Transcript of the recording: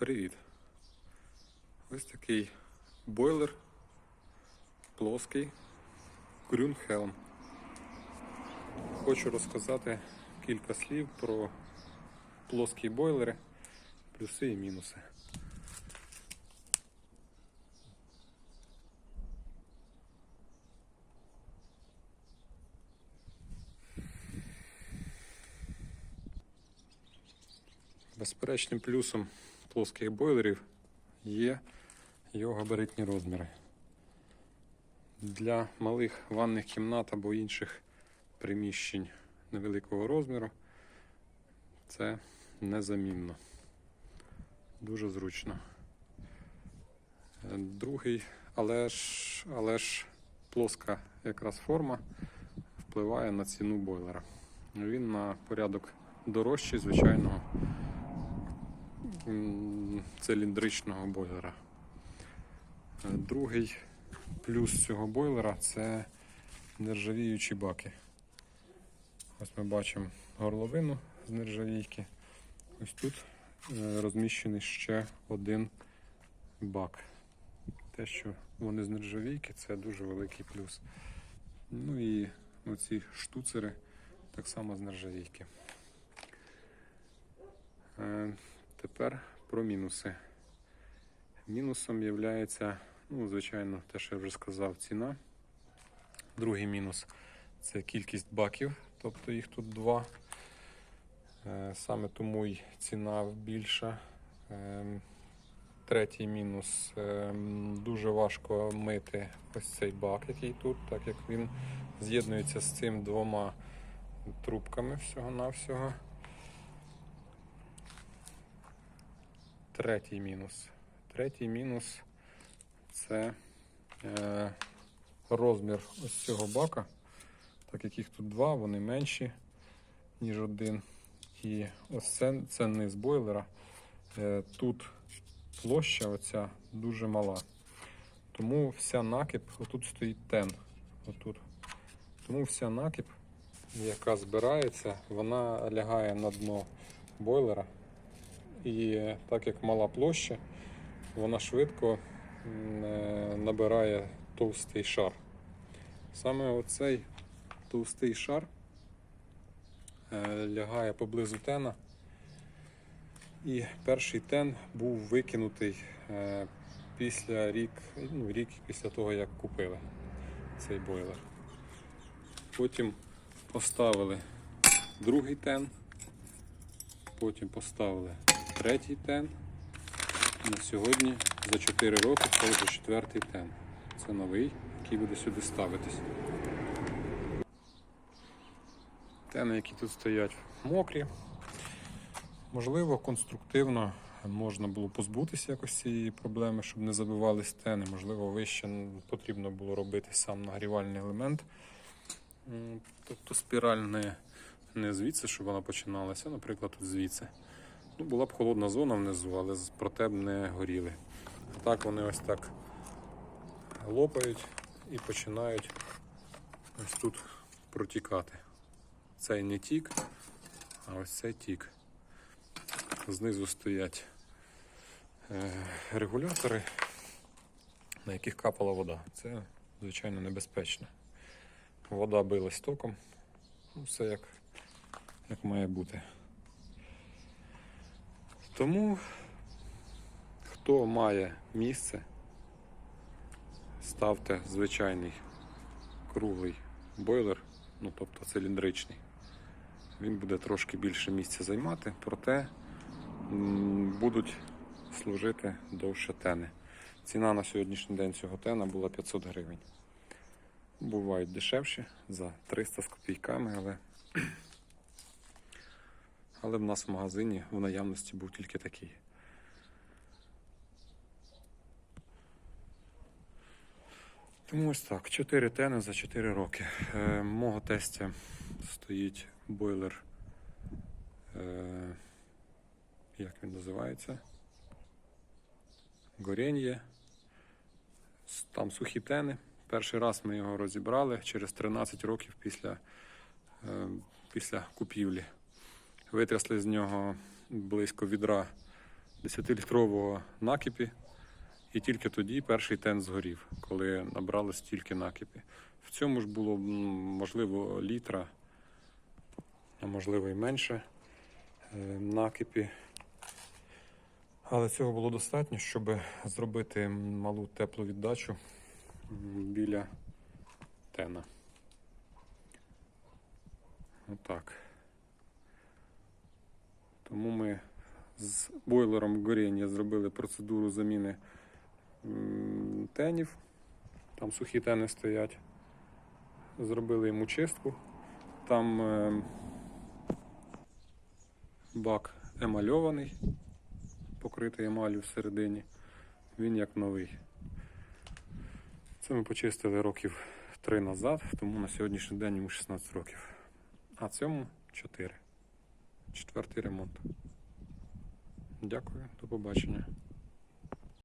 Привіт! Ось такий бойлер плоский Grünhelm. Хочу розказати кілька слів про плоскі бойлери, плюси і мінуси. Безперечним плюсом плоских бойлерів є його габаритні розміри. Для малих ванних кімнат або інших приміщень невеликого розміру це незамінно. Дуже зручно. Другий, але ж, але ж плоска якраз форма впливає на ціну бойлера. Він на порядок дорожчий звичайного циліндричного бойлера. Е, Другий плюс цього бойлера це нержавіючі баки. Ось ми бачимо горловину з нержавійки. Ось тут е, розміщений ще один бак. Те, що вони з нержавійки, це дуже великий плюс. Ну і оці штуцери так само з нержавійки. Е, Тепер про мінуси. Мінусом є, ну, звичайно, те, що я вже сказав, ціна. Другий мінус це кількість баків, тобто їх тут два. Е, Саме тому й ціна більша. Ем, Третій мінус. ем, Дуже важко мити ось цей бак, який тут, так як він з'єднується з цим двома трубками всього-навсього. Третій мінус. Третій мінус це е, розмір ось цього бака. Так як їх тут два, вони менші, ніж один. І ось це, це низ бойлера. Е, тут площа оця дуже мала. Тому вся накип, отут стоїть тен. Отут. Тому вся накип, яка збирається, вона лягає на дно бойлера. І так як мала площа, вона швидко е, набирає товстий шар. Саме оцей товстий шар е, лягає поблизу тена. І перший тен був викинутий е, після рік, ну, рік після того, як купили цей бойлер. Потім поставили другий тен, потім поставили третій тен. На сьогодні за 4 роки це вже четвертий тен. Це новий, який буде сюди ставитись. Тени, які тут стоять, мокрі. Можливо, конструктивно можна було позбутися якось цієї проблеми, щоб не забивали стени. Можливо, вище потрібно було робити сам нагрівальний елемент. Тобто спіраль не, не звідси, щоб вона починалася, наприклад, тут звідси. Ну, була б холодна зона внизу, але проте б не горіли. А так вони ось так лопають і починають ось тут протікати. Цей не тік, а ось цей тік. Знизу стоять е, регулятори, на яких капала вода. Це, звичайно, небезпечно. Вода билась током. Ну, все як, як має бути. Тому, хто має місце, ставте звичайний круглий бойлер, ну тобто циліндричний. Він буде трошки більше місця займати, проте будуть служити довше тени. Ціна на сьогоднішній день цього тена була 500 гривень. Бувають дешевші за 300 з копійками, але але в нас в магазині в наявності був тільки такий. Тому ось так, 4 тени за 4 роки. Е, мого тестя стоїть бойлер. Е, як він називається? Горіння. Там сухі тени. Перший раз ми його розібрали через 13 років після, е, після купівлі. Витрясли з нього близько відра 10-літрового накипі. І тільки тоді перший тен згорів, коли набрали стільки накипі. В цьому ж було можливо літра, а можливо і менше е, накипі. Але цього було достатньо, щоб зробити малу теплу віддачу біля тена. Отак. Тому ми з бойлером горіння зробили процедуру заміни тенів. Там сухі тени стоять. Зробили йому чистку. Там е, бак емальований, покритий емаллю всередині. Він як новий. Це ми почистили років 3 назад, тому на сьогоднішній день йому 16 років. А цьому 4. Четвертий ремонт. Дякую, до побачення.